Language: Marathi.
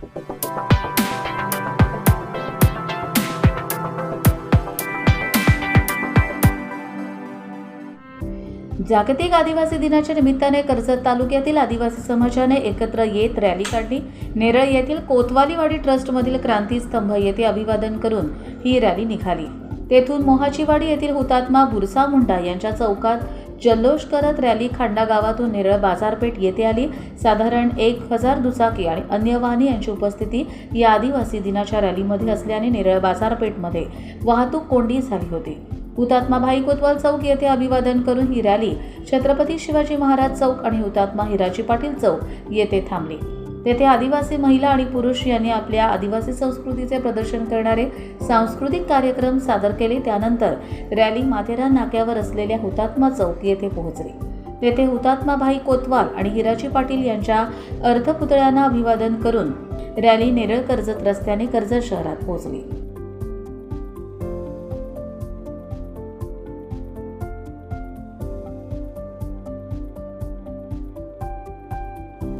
जागतिक आदिवासी दिनाच्या निमित्ताने कर्जत तालुक्यातील आदिवासी समाजाने एकत्र येत रॅली काढली. नेरळ येथील कोतवालीवाडी ट्रस्टमधील क्रांतीस्तंभ येथे अभिवादन करून ही रॅली निघाली. तेथून मोहाचीवाडी येथील हुतात्मा बुरसा मुंडा यांच्या चौकात जल्लोष करत रॅली खांडा गावातून नेरळ बाजारपेठ येथे आली. साधारण एक हजार दुचाकी आणि अन्य वाहने यांची उपस्थिती या आदिवासी दिनाच्या रॅलीमध्ये असल्याने नेरळ बाजारपेठमध्ये वाहतूक कोंडी झाली होती. हुतात्मा भाई कोतवाल चौक येथे अभिवादन करून ही रॅली छत्रपती शिवाजी महाराज चौक आणि हुतात्मा हिराजी पाटील चौक येथे थांबली. तेथे आदिवासी महिला आणि पुरुष यांनी आपल्या आदिवासी संस्कृतीचे प्रदर्शन करणारे सांस्कृतिक कार्यक्रम सादर केले. त्यानंतर रॅली माथेरान नाक्यावर असलेल्या हुतात्मा चौक येथे पोहोचली. तेथे हुतात्मा भाई कोतवाल आणि हिराजी पाटील यांच्या अर्धपुतळ्यांना अभिवादन करून रॅली नेरळ कर्जत रस्त्याने कर्जत शहरात पोहोचली.